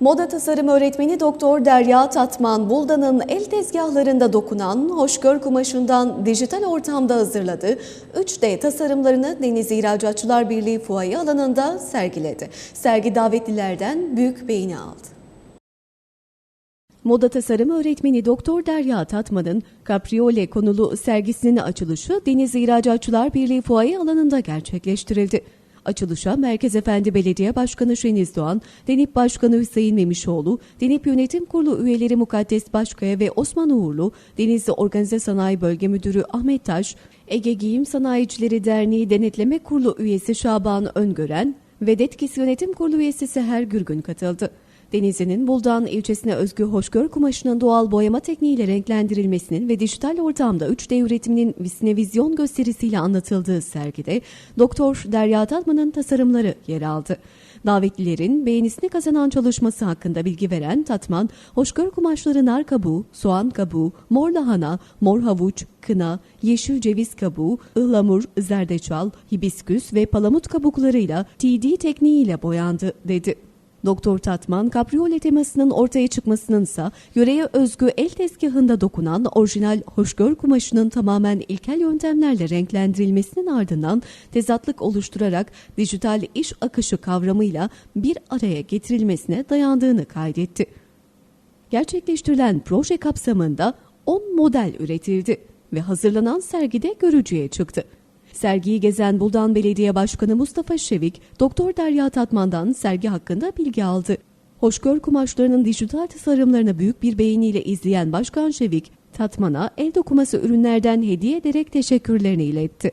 Moda tasarım öğretmeni Doktor Derya Tatman, Bulda'nın el tezgahlarında dokunan hoşgör kumaşından dijital ortamda hazırladığı 3D tasarımlarını Deniz İhracatçılar Birliği fuaye alanında sergiledi. Sergi davetlilerden büyük beğeni aldı. Moda tasarım öğretmeni Doktor Derya Tatman'ın Capriole konulu sergisinin açılışı Deniz İhracatçılar Birliği fuaye alanında gerçekleştirildi. Açılışa Merkez Efendi Belediye Başkanı Şeniz Doğan, Denip Başkanı Hüseyin Memişoğlu, Denip Yönetim Kurulu üyeleri Mukaddes Başkaya ve Osman Uğurlu, Denizli Organize Sanayi Bölge Müdürü Ahmet Taş, Ege Giyim Sanayicileri Derneği Denetleme Kurulu üyesi Şaban Öngören ve Detkis Yönetim Kurulu üyesi Seher Gürgün katıldı. Denizli'nin Buldan ilçesine özgü hoşgör kumaşının doğal boyama tekniğiyle renklendirilmesinin ve dijital ortamda 3D üretiminin sinevizyon gösterisiyle anlatıldığı sergide Doktor Derya Tatman'ın tasarımları yer aldı. Davetlilerin beğenisini kazanan çalışması hakkında bilgi veren Tatman, hoşgör kumaşları nar kabuğu, soğan kabuğu, mor lahana, mor havuç, kına, yeşil ceviz kabuğu, ıhlamur, zerdeçal, hibisküs ve palamut kabuklarıyla TD tekniğiyle boyandı dedi. Doktor Tatman, kapriole temasının ortaya çıkmasının ise yöreye özgü el tezgahında dokunan orijinal hoşgör kumaşının tamamen ilkel yöntemlerle renklendirilmesinin ardından tezatlık oluşturarak dijital iş akışı kavramıyla bir araya getirilmesine dayandığını kaydetti. Gerçekleştirilen proje kapsamında 10 model üretildi ve hazırlanan sergide görücüye çıktı. Sergiyi gezen Buldan Belediye Başkanı Mustafa Şevik, Doktor Derya Tatman'dan sergi hakkında bilgi aldı. Hoşgör kumaşlarının dijital tasarımlarını büyük bir beğeniyle izleyen Başkan Şevik, Tatman'a el dokuması ürünlerden hediye ederek teşekkürlerini iletti.